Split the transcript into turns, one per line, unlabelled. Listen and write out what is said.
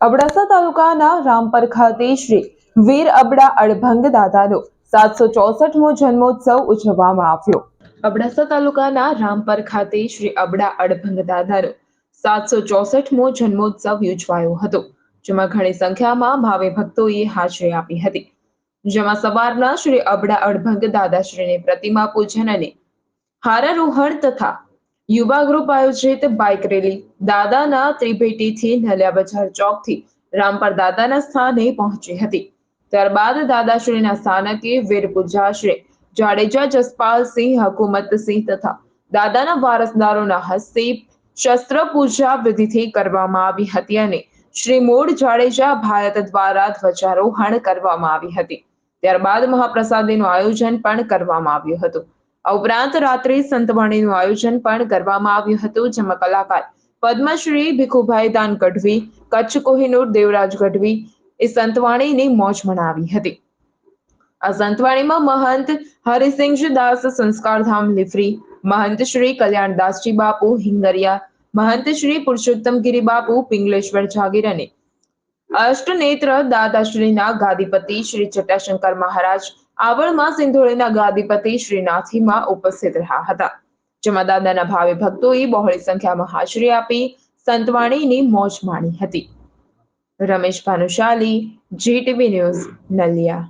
અબડાસા તાલુકાના રામપર ખાતે શ્રી વીર અબડા અડભંગ દાદાનો સાતસો ચોસઠમો જન્મોત્સવ ઉજવવામાં આવ્યો. અબડાસા તાલુકાના રામપર ખાતે શ્રી અબડા અડભંગ દાદાનો સાતસો ચોસઠમો જન્મોત્સવ યોજવાયો હતો, જેમાં ઘણી સંખ્યામાં ભાવે ભક્તોએ હાજરી આપી હતી. જેમાં સવારના શ્રી અબડા અડભંગ દાદાશ્રીની પ્રતિમા પૂજન અને હારારોહણ તથા યુવા ગ્રુપ આયોજિત બાઇક રેલી. દાદાના ત્રિભેટીથી નલિયા બજાર ચોકથી રામપર દાદાના સ્થાને પહોંચી હતી. ત્યારબાદ દાદાશ્રીના સ્થાનકે વીર પૂજા જાડેજા જસપાલસિંહ, હકુમતસિંહ તથા દાદાના વારસદારોના હસ્તે શસ્ત્ર પૂજા વિધિથી કરવામાં આવી હતી અને શ્રી મૂળ જાડેજા ભારત દ્વારા ધ્વજારોહણ કરવામાં આવી હતી. ત્યારબાદ મહાપ્રસાદીનું આયોજન પણ કરવામાં આવ્યું હતું. આ ઉપરાંત રાત્રે સંતવાણીનું આયોજન પણ કરવામાં આવ્યું હતું, જેમાં કલાકાર પદ્મશ્રી ભીખુભાઈ દાન ગઢવી કચ્છ કોહિનૂર દેવરાજ ગઢવી એ સંતવાણીની મોજ મનાવી હતી. આ સંતવાણીમાં મહંત હરિસિંહજી દાસ સંસ્કારધામ લીફરી, મહંત શ્રી કલ્યાણદાસજી બાપુ હિંગરિયા, મહંત શ્રી પુરુષોત્તમગીરી બાપુ પિંગલેશ્વર જાગીર અને અષ્ટનેત્ર દાદાશ્રીના ગાદીપતિ શ્રી ચટાશંકર મહારાજ આવળમાં સિંધોળીના ગાદીપતિ શ્રીનાથીમાં ઉપસ્થિત રહ્યા હતા. જેમાં દાદાના ભાવે ભક્તોએ બહોળી સંખ્યામાં હાજરી આપી સંતવાણીની મોજ માણી હતી. Ramesh Bhanushali GTV news Naliya.